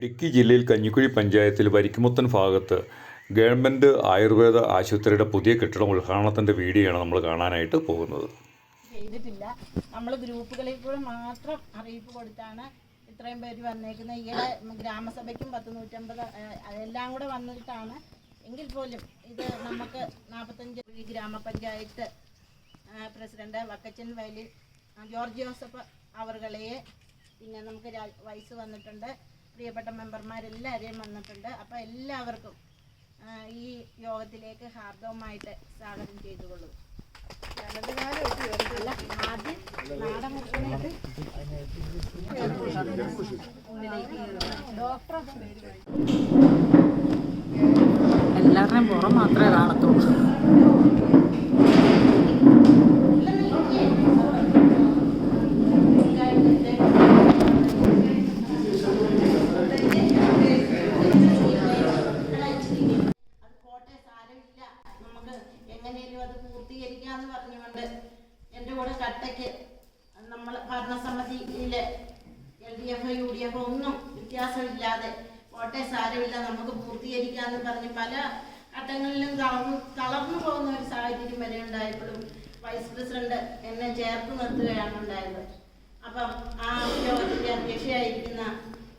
ഇടുക്കി ജില്ലയിൽ കഞ്ഞിക്കുഴി പഞ്ചായത്തിൽ വരിക്കുമുത്തൻ ഭാഗത്ത് ഗവൺമെന്റ് ആയുർവേദ ആശുപത്രിയുടെ പുതിയ കെട്ടിടം ഉദ്ഘാടനത്തിന്റെ വീഡിയോയാണ് നമ്മൾ കാണാനായിട്ട് പോകുന്നത്. ചെയ്തിട്ടില്ല. നമ്മൾ ഗ്രൂപ്പുകളിൽ കൂടെ മാത്രം അറിയിപ്പ് കൊടുത്താണ് ഇത്രയും പേര് വന്നേക്കുന്നത്. ഈയിടെ ഗ്രാമസഭയ്ക്കും പത്ത് നൂറ്റമ്പത് എല്ലാം കൂടെ വന്നിട്ടാണ് എങ്കിൽ പോലും ഇത് നമുക്ക് നാൽപ്പത്തഞ്ച് ഗ്രാമപഞ്ചായത്ത് പ്രസിഡന്റ് വക്കച്ചൻ വയലിൽ ജോർജ് ജോസഫ് അവറുകളെ പിന്നെ നമുക്ക് വൈസ് വന്നിട്ടുണ്ട്. പ്രിയപ്പെട്ട മെമ്പർമാരെല്ലാവരെയും വന്നിട്ടുണ്ട്. അപ്പോൾ എല്ലാവർക്കും ഈ യോഗത്തിലേക്ക് ഹാർദവമായിട്ട് സ്വാഗതം ചെയ്തുകൊള്ളു. എല്ലാവരുടെയും പുറം മാത്രമേ കാണത്തുള്ളൂ അത് പോട്ടെ സാരമില്ല നമുക്ക് എങ്ങനെയും അത് പൂർത്തീകരിക്കാന്ന് പറഞ്ഞുകൊണ്ട് എന്റെ കൂടെ കട്ടയ്ക്ക് നമ്മൾ ഭരണസമിതിയിലെ L D F U D F ഒന്നും വ്യത്യാസമില്ലാതെ പോട്ടെ സാരമില്ല നമുക്ക് പൂർത്തീകരിക്കാന്ന് പറഞ്ഞ് പല ഘട്ടങ്ങളിലും തളർന്നു തളർന്നു പോകുന്ന ഒരു സാഹചര്യം വരെ ഉണ്ടായപ്പോഴും വൈസ് പ്രസിഡന്റ് എന്നെ ചേർത്ത് നിർത്തുകയാണ് ഉണ്ടായത്. അപ്പം ആ യോഗത്തിന്റെ അധ്യക്ഷയായിരിക്കുന്ന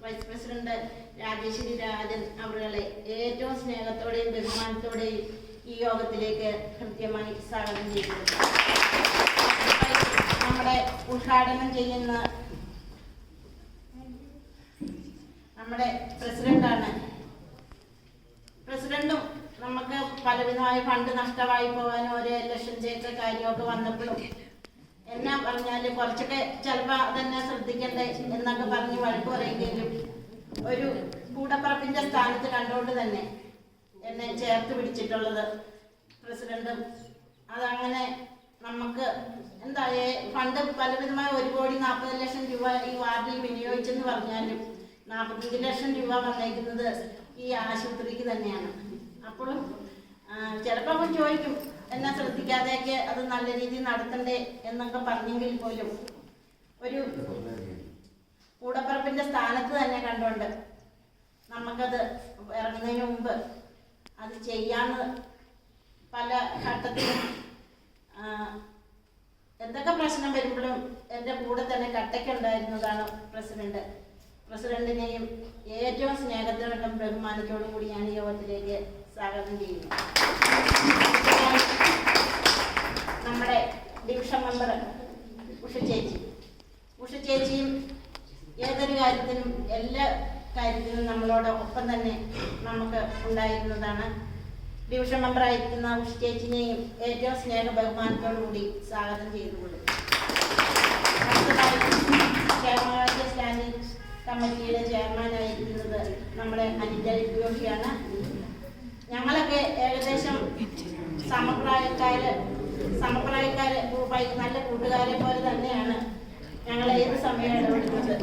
വൈസ് പ്രസിഡന്റ് രാജേശ്വരി രാജൻ അവരുടെ ഏറ്റവും സ്നേഹത്തോടെയും ബഹുമാനത്തോടെയും ഈ യോഗത്തിലേക്ക് കൃത്യമായി സ്വാഗതം ചെയ്തിട്ടുണ്ട് നമ്മുടെ ഉദ്ഘാടനം ചെയ്യുന്ന നമ്മുടെ പ്രസിഡന്റാണ്. പ്രസിഡന്റും നമുക്ക് പലവിധമായ ഫണ്ട് നഷ്ടമായി പോകാനും ഒരു ലക്ഷം ചെയ്ത കാര്യമൊക്കെ വന്നപ്പോഴും എന്നാ പറഞ്ഞാൽ കുറച്ചൊക്കെ ചിലപ്പോ അതന്നെ ശ്രദ്ധിക്കണ്ടേ എന്നൊക്കെ പറഞ്ഞ് വഴക്ക് പറയുകയും ഒരു കൂടപ്പറപ്പിന്റെ സ്ഥാനത്ത് കണ്ടുകൊണ്ട് തന്നെ എന്നെ ചേർത്ത് പിടിച്ചിട്ടുള്ളത് പ്രസിഡന്റും അതങ്ങനെ നമുക്ക് എന്താ ഫണ്ട് പലവിധമായ ഒരു കോടി നാൽപ്പത് ലക്ഷം രൂപ ഈ വാർഡിൽ വിനിയോഗിച്ചെന്ന് പറഞ്ഞാലും നാൽപ്പത്തഞ്ച് ലക്ഷം രൂപ വന്നേക്കുന്നത് ഈ ആശുപത്രിക്ക് തന്നെയാണ്. അപ്പോഴും ചിലപ്പോൾ ചോദിക്കും എന്നെ ശ്രദ്ധിക്കാതെയൊക്കെ അത് നല്ല രീതിയിൽ നടത്തണ്ടേ? എന്നൊക്കെ പറഞ്ഞെങ്കിൽ പോലും ഒരു കൂടപ്പറപ്പിന്റെ സ്ഥാനത്ത് തന്നെ കണ്ടുകൊണ്ട് നമുക്കത് ഇറങ്ങുന്നതിന് മുമ്പ് അത് ചെയ്യാന്ന് പല ഘട്ടത്തിലും എന്തൊക്കെ പ്രശ്നം വരുമ്പോഴും എന്റെ കൂടെ തന്നെ കട്ടയ്ക്കുണ്ടായിരുന്നതാണ് പ്രസിഡന്റ്. പ്രസിഡന്റിനെയും ഏറ്റവും സ്നേഹത്തോടും ബഹുമാനത്തോടും കൂടി ഞാൻ യോഗത്തിലേക്ക് സ്വാഗതം ചെയ്യുന്നു. നമ്മുടെ ഡിവിഷൻ മെമ്പർ ഉഷ ചേച്ചി. ഉഷ ചേച്ചിയും ഏതൊരു കാര്യത്തിനും എല്ലാ കാര്യത്തിനും നമ്മളോട് ഒപ്പം തന്നെ നമുക്ക് ഉണ്ടായിരുന്നതാണ്. ഡിവിഷൻ മെമ്പറായിരിക്കുന്ന ഉഷ ചേച്ചിനെയും ഏറ്റവും സ്നേഹ ബഹുമാനത്തോടുകൂടി സ്വാഗതം ചെയ്തുകൊള്ളും കേരള സ്റ്റാൻഡിംഗ് കമ്മിറ്റിയുടെ ചെയർമാനായിരിക്കുന്നത് നമ്മുടെ അനിത ഉദ്യോഗിയാണ് ഞങ്ങളൊക്കെ ഏകദേശം സമപ്രായക്കാര് സമപ്രായക്കാര് നല്ല കൂട്ടുകാരെ പോലെ തന്നെയാണ് ഞങ്ങൾ ഏത് സമയം ഇടപെടുന്നത്?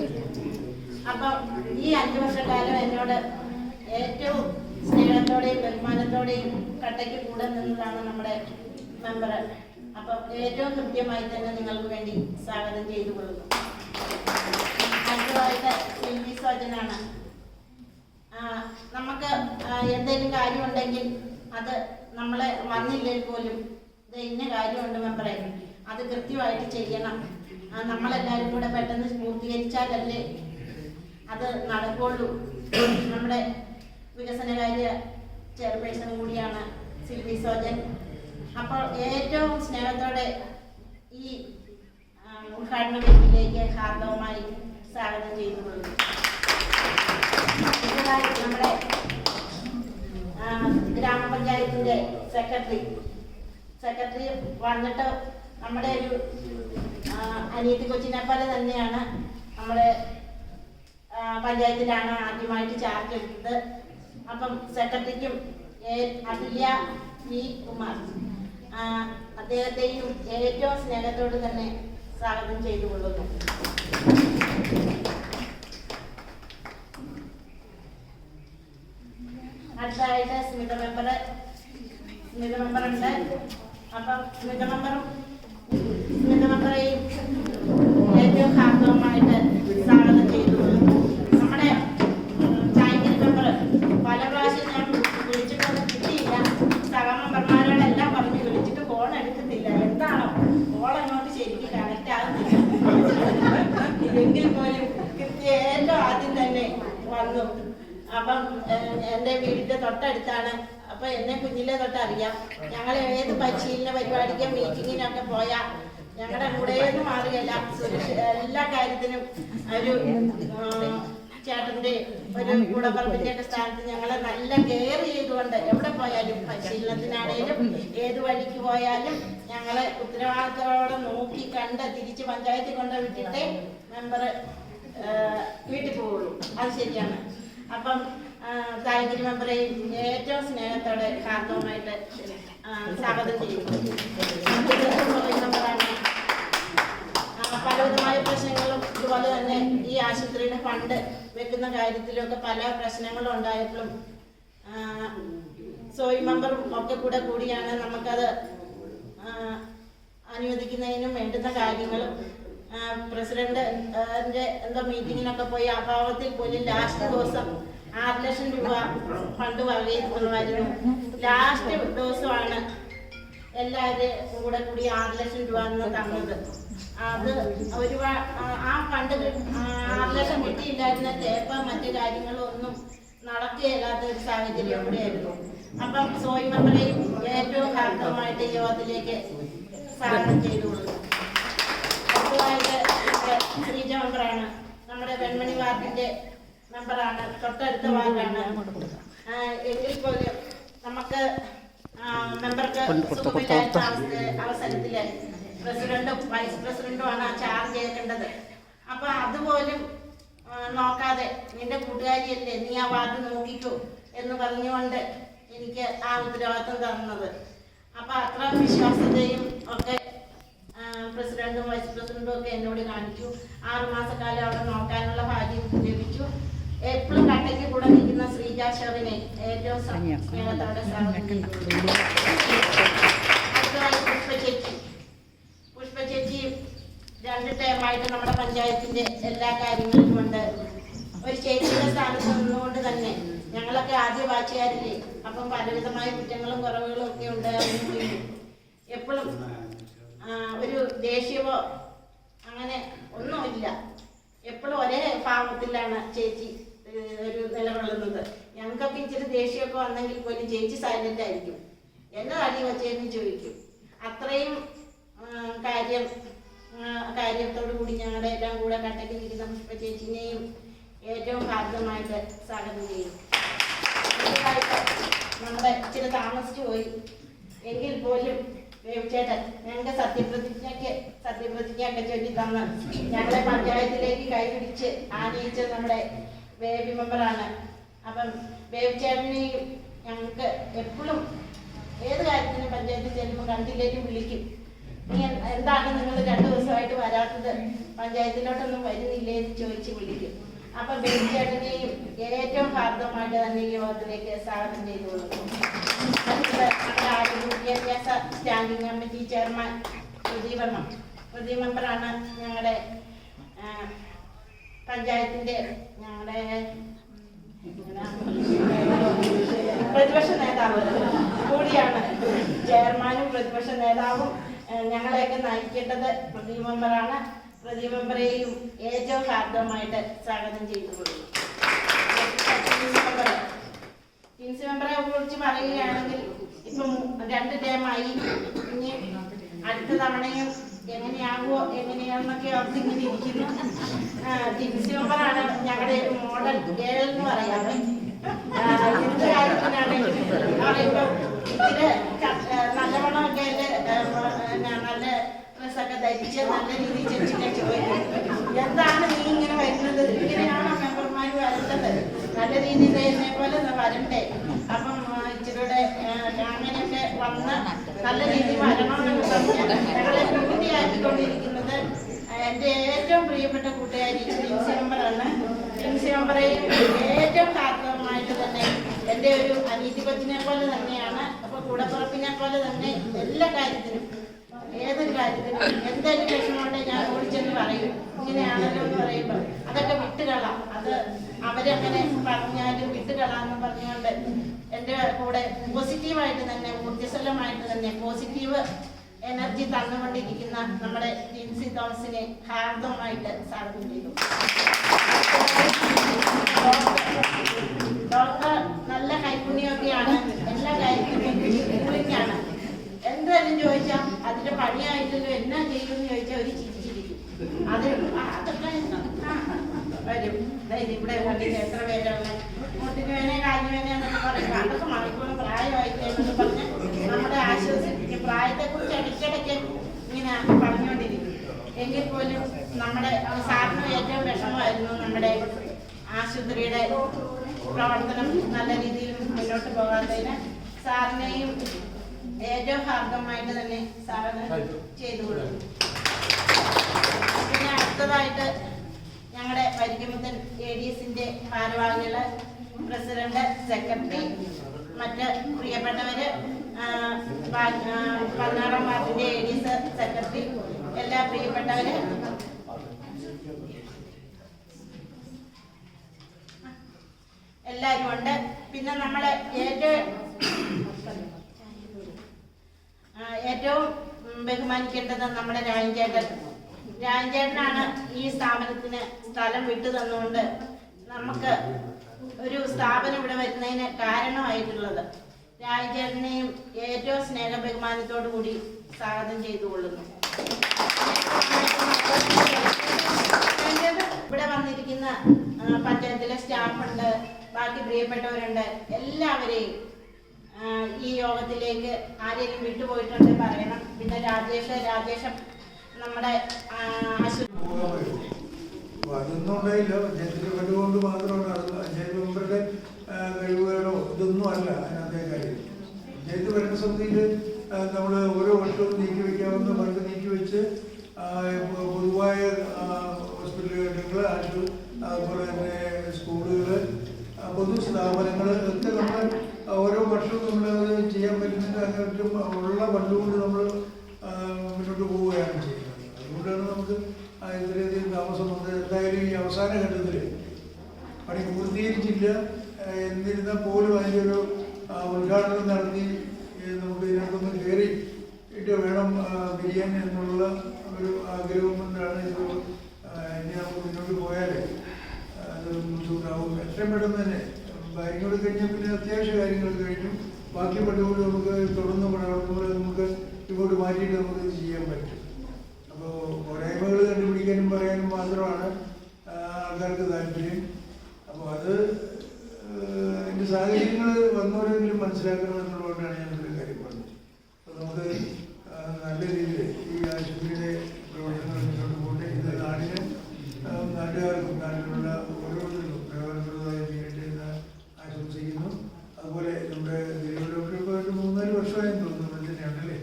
അപ്പം ഈ അഞ്ചു വർഷക്കാലം എന്നോട് ഏറ്റവും സ്നേഹത്തോടെയും ബഹുമാനത്തോടെയും കട്ടയ്ക്ക് കൂടെ നിന്നതാണ് നമ്മുടെ മെമ്പർ. അപ്പം ഏറ്റവും കൃത്യമായി തന്നെ നിങ്ങൾക്ക് വേണ്ടി സ്വാഗതം ചെയ്തു കൊള്ളുന്നു. ആ, നമുക്ക് എന്തെങ്കിലും കാര്യം ഉണ്ടെങ്കിൽ അത് നമ്മളെ വന്നില്ലെങ്കിൽ പോലും ഇത് ഇന്ന കാര്യമുണ്ട് മെമ്പറെ. അത് കൃത്യമായിട്ട് ചെയ്യണം. നമ്മളെല്ലാവരും കൂടെ പെട്ടെന്ന് പൂർത്തീകരിച്ചാലല്ലേ അത് നടക്കുള്ളൂ. നമ്മുടെ വികസനകാര്യ ചെയർപേഴ്സൺ കൂടിയാണ് സിൽവി സോജൻ. അപ്പോൾ ഏറ്റവും സ്നേഹത്തോടെ ഈ ഉദ്ഘാടന വേദിയിലേക്ക് ഹാർദവുമായി സ്വാഗതം അടുത്തതായി നമ്മുടെ ഗ്രാമപഞ്ചായത്തിന്റെ സെക്രട്ടറി. സെക്രട്ടറി വന്നിട്ട് നമ്മുടെ ഒരു അനിയത്തി കൊച്ചിനെ പോലെ തന്നെയാണ് നമ്മുടെ പഞ്ചായത്തിലാണ് ആദ്യമായിട്ട് ചാർജ് എടുത്തത്. അപ്പം സെക്രട്ടറിക്കും അതുല്യ വി കുമാർ. അദ്ദേഹത്തെയും ഏറ്റവും സ്നേഹത്തോട് തന്നെ സ്വാഗതം ചെയ്തുകൊള്ളുന്നു അടുത്തായിട്ട് സ്മിത മെമ്പർ സ്മിത മെമ്പർ ഉണ്ട്. അപ്പം സ്മിത മെമ്പറും സ്മിത മെമ്പറേയും ഏറ്റവും ഹാർദവമായിട്ട് സ്വാഗതം ചെയ്തു നമ്മുടെ വന്നു അപ്പം ഏഹ്, എന്റെ വീടിന്റെ തൊട്ടടുത്താണ് അപ്പൊ എന്നെ കുഞ്ഞിലെ തൊട്ട് അറിയാം. ഞങ്ങൾ ഏത് പരിശീലന പരിപാടിക്കും മീറ്റിങ്ങിനൊക്കെ പോയാൽ ഞങ്ങളുടെ കൂടെയൊന്നും മാറുകയില്ല എല്ലാ കാര്യത്തിനും ഒരു ചേട്ടന്റെ ഒരു കൂടപ്പറമ്പിന്റെ ഒക്കെ സ്ഥാനത്ത് ഞങ്ങളെ നല്ല കെയർ ചെയ്തുകൊണ്ട് എവിടെ പോയാലും പരിശീലനത്തിനാണേലും ഏത് വഴിക്ക് പോയാലും ഞങ്ങളെ ഉത്തരവാദിത്തത്തോടെ നോക്കി കണ്ട് തിരിച്ച് പഞ്ചായത്തിൽ കൊണ്ട് വിട്ടിട്ടേ മെമ്പർ വീട്ടിൽ പോവുള്ളൂ. അത് ശരിയാണ്. അപ്പം തായങ്കിരി മെമ്പറെ ഏറ്റവും സ്നേഹത്തോടെ ഹാർദവുമായിട്ട് സ്വാഗതം ചെയ്യുന്നു. പലവിധമായ പ്രശ്നങ്ങളും ഇതുപോലെ തന്നെ ഈ ആശുപത്രിയുടെ ഫണ്ട് വെക്കുന്ന കാര്യത്തിലൊക്കെ പല പ്രശ്നങ്ങളും ഉണ്ടായപ്പോഴും സോയി മെമ്പറും ഒക്കെ കൂടെ കൂടിയാണ് നമുക്കത് അനുവദിക്കുന്നതിനും വേണ്ടുന്ന കാര്യങ്ങളും പ്രസിഡന്റ് എന്തോ മീറ്റിങ്ങിനൊക്കെ പോയി അഭാവത്തിൽ പോലും ലാസ്റ്റ് ദിവസം ആറ് ലക്ഷം രൂപ ഫണ്ട് വകയിരുത്തുമായിരുന്നു ലാസ്റ്റ് ദിവസമാണ് എല്ലാവരും കൂടെ കൂടി ആറ് ലക്ഷം രൂപ എന്ന് തന്നത്. അത് ഒരു ആ ഫണ്ട് ആറ് ലക്ഷം കിട്ടിയില്ലായിരുന്ന തേപ്പ മറ്റു കാര്യങ്ങളൊന്നും നടക്കുകയില്ലാത്ത ഒരു സാഹചര്യം കൂടെയായിരുന്നു അപ്പം സോയി മെമ്പറേയും ഏറ്റവും ഹാർദവമായിട്ട് ഈ യോഗത്തിലേക്ക് സ്വാഗതം ചെയ്തു പൊതുവായിട്ട് ശ്രീജ മെമ്പറാണ് നമ്മുടെ വെൺമണി വാർഡിന്റെ മെമ്പറാണ്. തൊട്ടടുത്ത വാർഡാണ് എങ്കിൽ പോലും നമുക്ക് മെമ്പർക്ക് അവസരത്തിൽ പ്രസിഡന്റും വൈസ് പ്രസിഡന്റുമാണ് ആ ചാർജ് ഏൽക്കേണ്ടത്. അപ്പൊ അതുപോലും നോക്കാതെ നിന്റെ കൂട്ടുകാരിയല്ലേ നീ ആ വാർഡ് നോക്കിക്കോ എന്ന് പറഞ്ഞുകൊണ്ട് എനിക്ക് ആ ഉത്തരവാദിത്വം തന്നത്. അപ്പൊ അത്ര വിശ്വാസതയും ഒക്കെ പ്രസിഡന്റും വൈസ് പ്രസിഡന്റും ഒക്കെ എന്നോട് കാണിച്ചു. ആറുമാസക്കാലം അവിടെ നോക്കാനുള്ള ഭാഗ്യം ലഭിച്ചു. എപ്പോഴും കട്ടയ്ക്ക് കൂടെ നിൽക്കുന്ന ശ്രീജ ഷെറിനെ ഏറ്റവും സ്നേഹത്തോടെ സ്വാഗതം ചെയ്യുന്നു. അടുത്തതായി പുഷ്പ ചേച്ചി പുഷ്പ ചേച്ചി രണ്ട് ടൈമായിട്ട് നമ്മുടെ പഞ്ചായത്തിന്റെ എല്ലാ കാര്യങ്ങളും കൊണ്ട് ഒരു ചേച്ചിയുടെ സ്ഥാനത്ത് നിന്നുകൊണ്ട് തന്നെ ഞങ്ങളൊക്കെ ആദ്യ വാച്ചുകാരില്ലേ അപ്പം പലവിധമായ കുറ്റങ്ങളും കുറവുകളും ഒക്കെ ഉണ്ട് എപ്പോഴും ഒരു ദേഷ്യമോ അങ്ങനെ ഒന്നുമില്ല. എപ്പോഴും ഒരേ ഭാവത്തിലാണ് ചേച്ചി ഏഹ്, ഒരു നിലകൊള്ളുന്നത് ഞങ്ങൾക്കൊക്കെ ഇച്ചിരി ദേഷ്യമൊക്കെ വന്നെങ്കിൽ പോലും ചേച്ചി സൈലന്റ് ആയിരിക്കും. എന്നെ അടി വച്ചേന്ന് ചോദിക്കും. അത്രയും കാര്യം കാര്യത്തോടു കൂടി ഞങ്ങളുടെ എല്ലാം കൂടെ കട്ടക്ക് ഇരിക്കുന്ന പുഷ്പ ചേച്ചിനെയും ഏറ്റവും ഭാഗമായിട്ട് സ്വാഗതം ചെയ്യും. നമ്മുടെ ഇച്ചിരി താമസിച്ചു പോയി. എങ്കിൽ പോലും ചേട്ടൻ ഞങ്ങൾക്ക് സത്യപ്രതിജ്ഞയ്ക്ക് സത്യപ്രതിജ്ഞയൊക്കെ ചൊല്ലി തന്ന് ഞങ്ങളെ പഞ്ചായത്തിലേക്ക് കൈപിടിച്ച് ആനയിച്ച് നമ്മുടെ ബേബി മെമ്പറാണ് അപ്പം ബേബി ചേട്ടനെയും ഞങ്ങൾക്ക് എപ്പോഴും ഏത് കാര്യത്തിനും പഞ്ചായത്തിൽ ചെല്ലുമ്പോൾ കണ്ടില്ലേലും വിളിക്കും. നീ എന്താണ് നിങ്ങൾ രണ്ടു ദിവസമായിട്ട് വരാത്തത്? പഞ്ചായത്തിലോട്ടൊന്നും വരുന്നില്ലേ എന്ന് ചോദിച്ച് വിളിക്കും. അപ്പൊ ബേബി ചേട്ടനെയും ഏറ്റവും ഹാർദമായിട്ട് തന്നെ ഈ യോഗത്തിലേക്ക് സ്വാഗതം ചെയ്തു കൊടുക്കും. വിദ്യാഭ്യാസ സ്റ്റാൻഡിംഗ് കമ്മിറ്റി ചെയർമാൻ പ്രദീപണ്ണം പ്രദീപ് മെമ്പറാണ് ഞങ്ങളുടെ പഞ്ചായത്തിന്റെ ഞങ്ങളുടെ പ്രതിപക്ഷ നേതാവ് കൂടിയാണ്. ചെയർമാനും പ്രതിപക്ഷ നേതാവും ഞങ്ങളെയൊക്കെ നയിക്കേണ്ടത് പ്രദീപ് മെമ്പറാണ്. പ്രദീപ് മെമ്പറെയും ഏറ്റവും ഹാർദമായിട്ട് സ്വാഗതം ചെയ്തു കൊടുക്കും മെമ്പറെ കുറിച്ച് പറയുകയാണെങ്കിൽ ഇപ്പം രണ്ട് ടേമായി. ഇനി അടുത്ത തവണയും എങ്ങനെയാകുമോ എങ്ങനെയാണെന്നൊക്കെ ഓർത്ത് ഇങ്ങനെ ഇരിക്കുന്നു മെമ്പറാണ് ഞങ്ങളുടെ ഒരു മോഡൽ ഗേൾ എന്ന് പറയാറ്. എന്ത് കാര്യത്തിനാണെങ്കിലും നല്ലവണ്ണമൊക്കെ നല്ല ഡ്രസ്സൊക്കെ ധരിച്ച് നല്ല രീതിയിൽ ചേച്ചിനെ ചോദിക്കും എന്താണ് നീ ഇങ്ങനെ വരുന്നത്? ഇങ്ങനെയാണോ മെമ്പർമാർ വരേണ്ടത് നല്ല രീതിയിൽ എന്നെ പോലെ വരണ്ടേ? അപ്പം ഇച്ചിരൂടെ അങ്ങനെയൊക്കെ വന്ന് നല്ല രീതിയിൽ വരണമെന്ന് ഞങ്ങളെ ബ്യൂട്ടിയാക്കിക്കൊണ്ടിരിക്കുന്നത് എന്റെ ഏറ്റവും പ്രിയപ്പെട്ട കൂട്ടുകാരി ജിൻസി മെമ്പറാണ് ജിൻസി മെമ്പറെയും ഏറ്റവും ഹാർദവമായിട്ട് തന്നെ എന്റെ ഒരു അനീതി കൊച്ചിനെ പോലെ തന്നെയാണ്. അപ്പൊ കൂടപ്പുറപ്പിനെ പോലെ തന്നെ എല്ലാ കാര്യത്തിനും ഏതൊരു കാര്യത്തിനും എന്തെങ്കിലും വിഷമമുണ്ടെങ്കിൽ ഞാൻ ഓടിച്ചെന്ന് പറയും. അങ്ങനെയാണല്ലോ എന്ന് പറയുമ്പോൾ അതൊക്കെ വിട്ടുകളാം. അത് അവരങ്ങനെ പറഞ്ഞാലും വിട്ടുകളാന്ന് പറഞ്ഞുകൊണ്ട് എന്റെ കൂടെ പോസിറ്റീവായിട്ട് തന്നെ ഊർജസ്വലമായിട്ട് തന്നെ പോസിറ്റീവ് എനർജി തന്നുകൊണ്ടിരിക്കുന്ന നമ്മുടെ ജിൻസി തോമസിനെ ഹാർദമായിട്ട് സ്വാഗതം ചെയ്തു. നല്ല കൈപ്പുണ്യമൊക്കെയാണ് എല്ലാ കാര്യത്തിലും എന്തായാലും ചോദിച്ചാൽ അതിന്റെ പണിയായിട്ടല്ലോ എന്നാ ചെയ്യുമെന്ന് ചോദിച്ചാൽ ഒരു ചിരി അത്. അതൊക്കെ വരും ഇവിടെ എത്ര പേരുള്ള മുട്ടിന് വേണേ കാഞ്ഞു വേണേ എന്നൊക്കെ പറയും അതൊക്കെ മണിക്കൂർ പ്രായമായി എന്നൊക്കെ പറഞ്ഞ് നമ്മുടെ ആശ്വസിപ്പിക്കും പ്രായത്തെക്കുറിച്ച് ഇങ്ങനെ പറഞ്ഞുകൊണ്ടിരിക്കും. എങ്കിൽ പോലും നമ്മുടെ സാറിന് ഏറ്റവും വിഷമമായിരുന്നു നമ്മുടെ ആശുപത്രിയുടെ പ്രവർത്തനം നല്ല രീതിയിൽ മുന്നോട്ട് പോകാത്തതിന്. സാറിനെയും ഏറ്റവും ഹാർദമായിട്ട് തന്നെ സാറിന് ചെയ്തു കൊടുക്കും അടുത്തതായിട്ട് ഞങ്ങളുടെ വരിക്കമുത്തൻ എ ഡി എസിന്റെ ഭാരവാഹികൾ പ്രസിഡന്റ് സെക്രട്ടറി. മറ്റ് പ്രിയപ്പെട്ടവര് പതിനാറാം വാർഡിന്റെ എ ഡി സെക്രട്ടറി. എല്ലാ പ്രിയപ്പെട്ടവര്. എല്ലാവരും ഉണ്ട്. പിന്നെ നമ്മളെ ഏറ്റവും ഏറ്റവും ബഹുമാനിക്കേണ്ടത് നമ്മുടെ രാജൻചേട്ടൻ രാജൻചേട്ടനാണ് ഈ സ്ഥാപനത്തിന് സ്ഥലം വിട്ടു തന്നുകൊണ്ട് നമുക്ക് ഒരു സ്ഥാപനം ഇവിടെ വരുന്നതിന് കാരണമായിട്ടുള്ളത്. രാജേട്ടനെയും ഏറ്റവും സ്നേഹ ബഹുമാനത്തോടു കൂടി സ്വാഗതം ചെയ്തുകൊള്ളുന്നു. ഇവിടെ വന്നിരിക്കുന്ന പഞ്ചായത്തിലെ സ്റ്റാഫുണ്ട് ബാക്കി പ്രിയപ്പെട്ടവരുണ്ട് എല്ലാവരെയും ഈ യോഗത്തിലേക്ക് ആരെങ്കിലും വിട്ടുപോയിട്ടുണ്ട് പറയണം. പിന്നെ രാജേഷ് രാജേഷം നമ്മുടെ ആ, അശു പോകാൻ പറ്റും. അപ്പൊ അതൊന്നും ഉണ്ടായില്ല പഞ്ചായത്തിന്റെ കഴിവുകൊണ്ട് മാത്രമാണ് മെമ്പറുടെ ആ, കഴിവുകളോ ഇതൊന്നും അല്ല കാര്യം പഞ്ചായത്ത് ഭരണസമിതിയിൽ നമ്മൾ ഓരോ വർഷവും നീക്കി വെക്കാവുന്ന ഫണ്ട് നീക്കി വെച്ച് പൊതുവായ ഹോസ്പിറ്റൽ കെട്ടിടങ്ങൾ അതുപോലെ തന്നെ സ്കൂളുകൾ പൊതു സ്ഥാപനങ്ങൾ ഒക്കെ നമ്മൾ ഓരോ വർഷവും നമ്മൾ ചെയ്യാൻ പറ്റുന്നുണ്ട് അങ്ങോട്ടും ഉള്ള ഫണ്ട് കൊണ്ട് നമ്മൾ മുന്നോട്ട് പോവുകയാണ് ചെയ്യുന്നത് അതുകൊണ്ടാണ് നമുക്ക് ആ ഇത്രയധികം താമസം വന്നത് എന്തായാലും ഈ അവസാന ഘട്ടത്തിൽ പണി പൂർത്തീകരിച്ചില്ല ആ, എന്നിരുന്നാൽ പോലും അതിന്റെ ഒരു ആ, ഉദ്ഘാടനം നടത്തി ഏ, നമുക്ക് ഇതിനകത്തൊന്ന് കയറി ഇട്ട് വേണം ആ, പിരിയാൻ എന്നുള്ള ഒരു ആഗ്രഹം കൊണ്ടാണ് ഇത് ആ, ഇനി നമുക്ക് മുന്നോട്ട് പോയാൽ അത് ബുദ്ധിമുട്ടാവും എത്രയും പെട്ടെന്ന് തന്നെ. കാര്യങ്ങൾ കഴിഞ്ഞാൽ പിന്നെ അത്യാവശ്യ കാര്യങ്ങൾ കഴിഞ്ഞു. ബാക്കി പണ്ടുകൊണ്ട് നമുക്ക് തുടർന്ന് പ്രവർത്തനങ്ങൾ നമുക്ക് ഇങ്ങോട്ട് മാറ്റിയിട്ട് നമുക്ക് ഇത് ചെയ്യാൻ പറ്റും. അപ്പോൾ പോരായ്മകൾ കണ്ടുപിടിക്കാനും പറയാനും മാത്രമാണ് ആൾക്കാർക്ക് താല്പര്യം. അപ്പോൾ അത് എന്റെ സാഹചര്യങ്ങൾ വന്നവരെങ്കിലും മനസ്സിലാക്കണമെന്നുള്ളതുകൊണ്ടാണ് ഞാൻ ഒരു കാര്യം പറഞ്ഞത് അപ്പോൾ നമുക്ക് ആ, നല്ല രീതിയിൽ ഈ ആശുപത്രിയുടെ പ്രവർത്തനങ്ങൾ മുന്നോട്ട് പോകട്ടെ ഇത് നാടിന് ആ, നാട്ടുകാർക്കും നാട്ടിലുള്ള ഓരോരുത്തർക്കും പ്രയോജനപ്രദമായി തീരട്ടെ എന്ന് ആശംസിക്കുന്നു അതുപോലെ നമ്മുടെ ദിലീപ് ഡോക്ടർ ഇപ്പോൾ ഒരു മൂന്നാൽ വർഷമായെന്ന് തോന്നുന്നു ഇവിടെ തന്നെയാണല്ലേ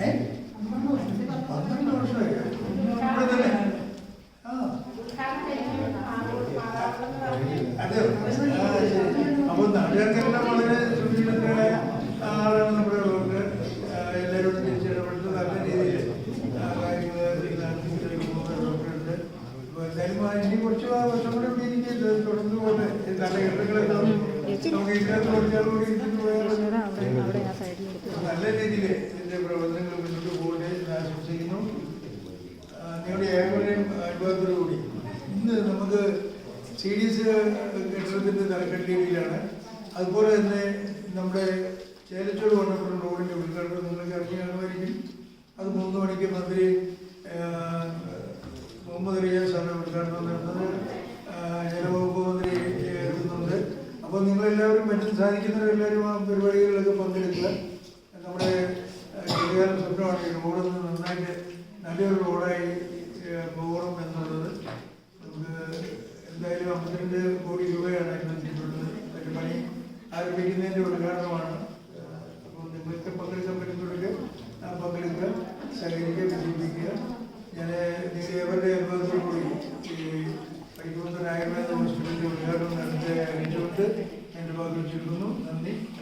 ഏ? പന്ത്രണ്ട് വർഷമായി ഇവിടെ തന്നെ ആ അതെ ആ, ശരി. അപ്പൊ നാട്ടുകാർക്കെല്ലാം വളരെ സുരക്ഷിതരായ ആളാണ് നമ്മുടെ ഡോക്ടർ ആ, എല്ലാവരോടും തിരിച്ചിടപെട്ട് നല്ല രീതിയിൽ കാര്യങ്ങൾ നടത്തി പോകുന്ന ഡോക്ടറുണ്ട് അപ്പൊ എന്തായാലും ആ ഇനി കുറച്ച് വർഷം കൂടെ ഇവിടെ ഇരിക്കും. ഇത് തുടർന്ന് പോകട്ടെ ഈ കാലഘട്ടങ്ങളൊക്കെ നമുക്ക് ഇതിനകത്ത് കുറച്ചാൾ കൂടി ഇരുന്നിട്ട് പോയാൽ അവിടെ ആ സൈഡിൽ നല്ല രീതിയിൽ ഇതിന്റെ പ്രവർത്തനങ്ങൾ മുന്നോട്ട് പോകട്ടെ എന്ന് ആശംസിക്കുന്നു നിങ്ങളുടെ ഏവരുടെയും ഇന്ന് നമുക്ക് സി ഡി എസ് അതുപോലെ തന്നെ നമ്മുടെ ചേലച്ചോട് വണ്ണപ്പുറം റോഡിന്റെ ഉദ്ഘാടനം നിങ്ങൾക്ക് അറിഞ്ഞു അത് മൂന്ന് മണിക്ക് മന്ത്രി മുഹമ്മദ് റിയാസാണ് ഉദ്ഘാടനം നടന്നത് ജലവകുപ്പ് മന്ത്രി അപ്പോൾ നിങ്ങളെല്ലാവരും മറ്റും സാധിക്കുന്നവരെല്ലാവരും ആ പരിപാടികളിലൊക്കെ പങ്കെടുക്കുക. നമ്മുടെ ചെറിയ സ്വപ്നമാണ് റോഡൊന്ന് നന്നായിട്ട് നല്ലൊരു റോഡായി പോകണം എന്നുള്ളത്. നമുക്ക് എന്തായാലും അമ്പത്തിരണ്ട് കോടി രൂപയാണ് അനുവദിച്ചിട്ടുള്ളത് അതിന്റെ പണി ആരംഭിക്കുന്നതിന്റെ ഉദ്ഘാടനമാണ്. അപ്പോൾ നിങ്ങൾക്ക് പങ്കെടുക്കാൻ പറ്റുന്നവരൊക്കെ ആ, പങ്കെടുക്കുക സഹകരിക്കുക വിജയിപ്പിക്കുക. ഞാൻ നിങ്ങളുടെ ഏവരുടെ അനുഭവത്തോടു കൂടി പരിപൂർണ്ണ ആയുർവേദ ഹോസ്പിറ്റലിൻ്റെ ഉദ്ഘാടനം നടത്തി അറിയിച്ചുകൊണ്ട് എൻ്റെ ഭാഗം ചുരുക്കുന്നു നന്ദി നമസ്കാരം